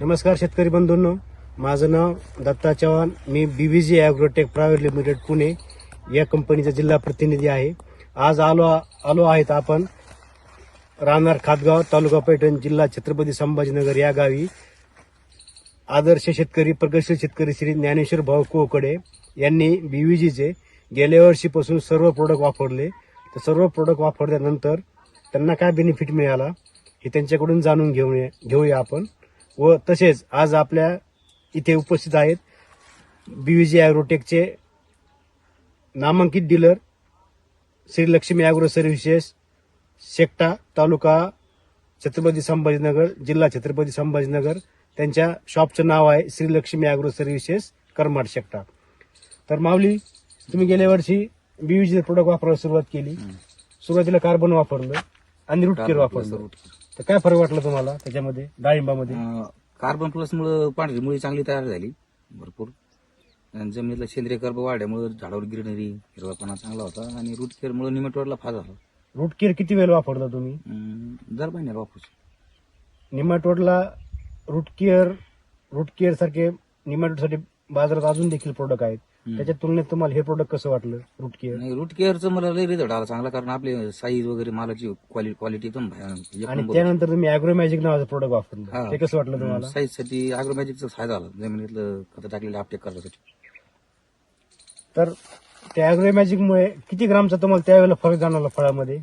नमस्कार शेतकरी बंधूंनो. माझं नाव दत्ता चव्हाण. मी B V G agrotech private limited Pune या कंपनीचा जिल्हा प्रतिनिधी आहे. आज आलो आलो आहेत आपण राहणार खातगाव तालुका पैठण जिल्हा छत्रपती संभाजीनगर या गावी. आदर्श शेतकरी प्रगतशील शेतकरी श्री ज्ञानेश्वर भाऊ कोकडे यांनी बी वी जीचे गेल्या वर्षीपासून सर्व प्रोडक्ट वापरले. तर सर्व प्रोडक्ट वापरल्यानंतर त्यांना काय बेनिफिट मिळाला हे त्यांच्याकडून जाणून घेऊया घेऊया आपण. व तसेच आज आपल्या इथे उपस्थित आहेत बीव्हीजी अॅग्रोटेकचे नामांकित dealer Shri Lakshmi agro services Shekta taluka Chhatrapati Sambhajinagar जिल्हा छत्रपती संभाजीनगर. त्यांच्या शॉपचं नाव आहे श्री लक्ष्मी अॅग्रो सर्व्हिसेस करमाड शेकटा. तर माऊली तुम्ही गेल्या वर्षी बीव्हीचे प्रोडक्ट वापरायला सुरुवात केली. सुरुवातीला कार्बन वापरलं आणि रूट केअर वापरलं तर काय फरक वाटला तुम्हाला त्याच्यामध्ये डाळिंबामध्ये? कार्बन प्लस मुळे पांढरी मुळी चांगली तयार झाली भरपूर. आणि जमिनीतला सेंद्रिय कर्ब वाढल्यामुळे झाडावर ग्रीनरी हिरवापणा चांगला होता आणि रूट केअर मुळे निमेटोडला फायदा झाला. रूट केअर किती वेळ वापरला तुम्ही? दर महिन्याला वापरू निमाटोडला रूट केअर रूट केअर सारखे निमाटोडसाठी बाजारात अजून देखील प्रोडक्ट आहेत. त्याच्या तुलनेत तुम्हाला हे प्रोडक्ट कसं वाटलं रूट केअर नाही रूट केअरचं मला लई रिझल्ट आला. चांगला कारण आपले साईज वगैरे मालाची क्वालिटी एकदम भयानक. एक आणि. त्यानंतर तुम्ही अॅग्रोमॅजिक नावाचं प्रोडक्ट वापरलं. हा. ते कसं वाटलं तुम्हाला? साईजसाठी अॅग्रोमॅजिकचा फायदा झाला जमिनीतलं खतं टाकलेलं अपटेक करण्यासाठी. तर त्या अॅग्रोमॅजिक मुळे किती ग्रामचा तुम्हाला त्यावेळेला फरक जाणवला फळामध्ये?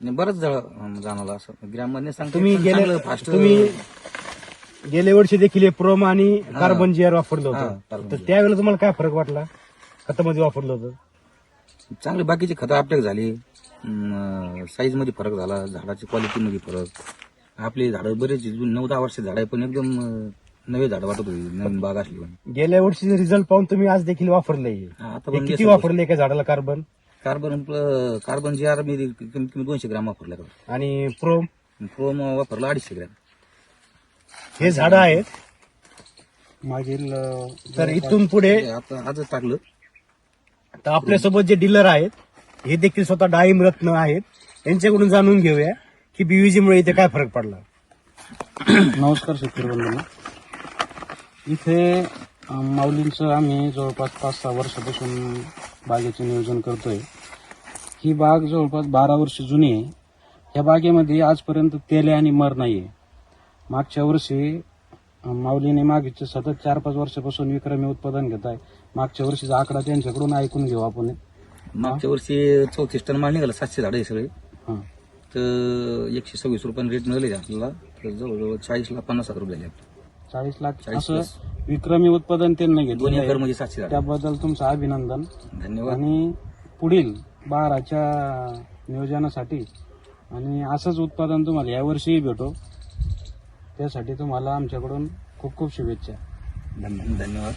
आणि बरंच जळ- जाणवलं असं. ग्राममध्ये सांगतो तुम्ही गेले फास्ट तुम्ही गेल्या वर्षी देखील हे प्रोम आणि कार्बन जी आर वापरलं हा, होतं. तर त्यावेळेला तुम्हाला काय फरक वाटला? खतामध्ये वापरलं होतं. चांगली बाकीची खतं अपटेक झाली. साईजमध्ये फरक झाला झाडाची क्वालिटी मध्ये फरक. आपली झाडं बरेच नऊ दहा वर्ष झाड आहे पण एकदम अं, नवे झाडं वाटत होती. नवीन बाग असली पण. गेल्या वर्षीचे रिझल्ट पाहून तुम्ही आज देखील वापरले हा, आता पण किती वापरले एका झाडाला carbon carbon carbon G R मी कमीत कमी दोनशे ग्राम वापरल्या. आणि प्रोम? प्रोम वापरला अडीचशे ग्राम. हे झाडं आहेत. मागील तर इथून पुढे आता आजच टाकलं. तर आपल्यासोबत जे डीलर आहेत हे देखील स्वतः डाळिंब रत्न आहेत. यांच्याकडून जाणून घेऊया की बीव्हीजी मुळे इथे काय फरक पडला. नमस्कार शेतकरी बंधूंना इथे माऊलींचं आम्ही जवळपास पाच सहा वर्षापासून बागेचं नियोजन करतोय. ही बाग जवळपास बारा वर्ष जुनी आहे. या बागेमध्ये आजपर्यंत तेले आणि मर नाहीये. मागच्या वर्षी माऊलीने मागचे सतत चार पाच वर्षापासून विक्रमी उत्पादन घेत आहे. मागच्या वर्षीचा आकडा त्यांच्याकडून ऐकून घेऊ आपण. मागच्या वर्षी चौतीस टन माल निघाला सातशे झाडं सगळे. हां. तर एकशे सव्वीस रुपयाने रेट मिळाले आपल्याला? तर जवळजवळ चाळीस लाख पन्नास हजार रुपये. चाळीस लाख चाळीस असं. विक्रमी उत्पादन त्यांना घेतलं म्हणजे सातशे त्याबद्दल तुमचं अभिनंदन. धन्यवाद. आणि पुढील बाराच्या नियोजनासाठी आणि असंच उत्पादन तुम्हाला यावर्षीही भेटो. त्यासाठी तुम्हाला आमच्याकडून खूप खूप शुभेच्छा. धन्यवाद.